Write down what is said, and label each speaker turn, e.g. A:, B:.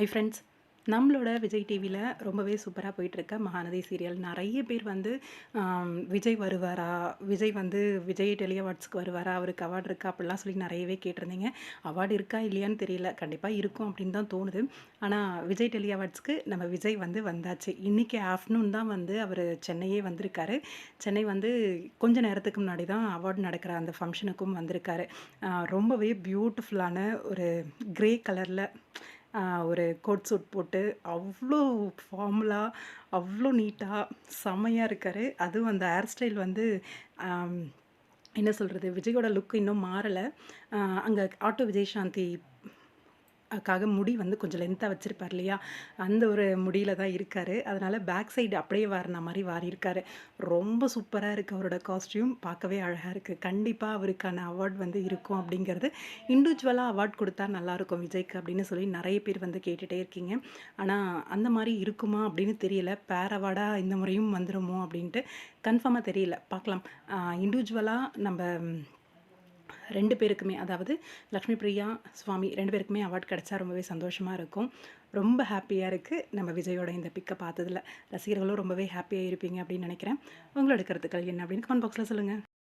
A: Hi friends நம்மளோட விஜய் டிவியில் ரொம்பவே சூப்பராக போயிட்டுருக்க மகாநதி சீரியல் நிறைய பேர் வந்து விஜய் வருவாரா? விஜய் வந்து விஜய் டெலி அவார்ட்ஸ்க்கு வருவாரா? அவருக்கு அவார்டு இருக்கா? அப்படிலாம் சொல்லி நிறையவே கேட்டிருந்தீங்க. அவார்டு இருக்கா? இல்லையான்னு தெரியல. கண்டிப்பாக இருக்கும் அப்படின்னு தான் தோணுது. ஆனால் விஜய் டெலி அவார்ட்ஸ்க்கு நம்ம விஜய் வந்து வந்தாச்சு. இன்றைக்கி ஆஃப்டர்நூன் தான் வந்து அவர் சென்னையே வந்திருக்காரு. சென்னை வந்து கொஞ்ச நேரத்துக்கு முன்னாடி தான் அவார்டு நடக்கிற அந்த ஃபங்க்ஷனுக்கும் வந்திருக்காரு. ரொம்பவே பியூட்டிஃபுல்லான ஒரு க்ரே கலரில் ஒரு கோட் சூட் போட்டு அவ்வளோ ஃபார்முலாக அவ்வளோ நீட்டாக செமையாக இருக்கார். அதுவும் அந்த ஹேர் ஸ்டைல் வந்து என்ன சொல்கிறது விஜயோட லுக் இன்னும் மாறலை. அங்கே ஆட்டோ விஜய் சாந்தி காக முடி வந்து கொஞ்சம் லென்த்தாக வச்சுருப்பார் இல்லையா? அந்த ஒரு முடியில் தான் இருக்கார். அதனால் பேக் சைடு அப்படியே வாரின மாதிரி வாரியிருக்காரு. ரொம்ப சூப்பராக இருக்குது அவரோட காஸ்டியூம் பார்க்கவே அழகாக இருக்குது கண்டிப்பாக அவருக்கான அவார்ட் வந்து இருக்கும் அப்படிங்கிறது இண்டிவிஜுவலாக அவார்ட் கொடுத்தா நல்லாயிருக்கும் விஜய்க்கு அப்படின்னு சொல்லி நிறைய பேர் வந்து கேட்டுகிட்டே இருக்கீங்க. ஆனால் அந்த மாதிரி இருக்குமா அப்படின்னு தெரியல. பேர் அவார்டாக இந்த முறையும் வந்துடுமோ அப்படின்ட்டு கன்ஃபார்மாக தெரியல. பார்க்கலாம். இண்டிவிஜுவலாக நம்ம ரெண்டு பேருக்குமே அதாவது லக்ஷ்மி பிரியா சுவாமி ரெண்டு பேருக்குமே அவார்ட் கிடச்சா ரொம்பவே சந்தோஷமாக இருக்கும். ரொம்ப ஹாப்பியாக இருக்குது நம்ம விஜயோட இந்த பிக்கை பார்த்ததில். ரசிகர்களும் ரொம்பவே ஹாப்பியாக இருப்பீங்க அப்படின்னு நினைக்கிறேன். உங்களோட கருத்துக்கள் என்ன அப்படின்னு கமெண்ட் பாக்ஸில் சொல்லுங்கள்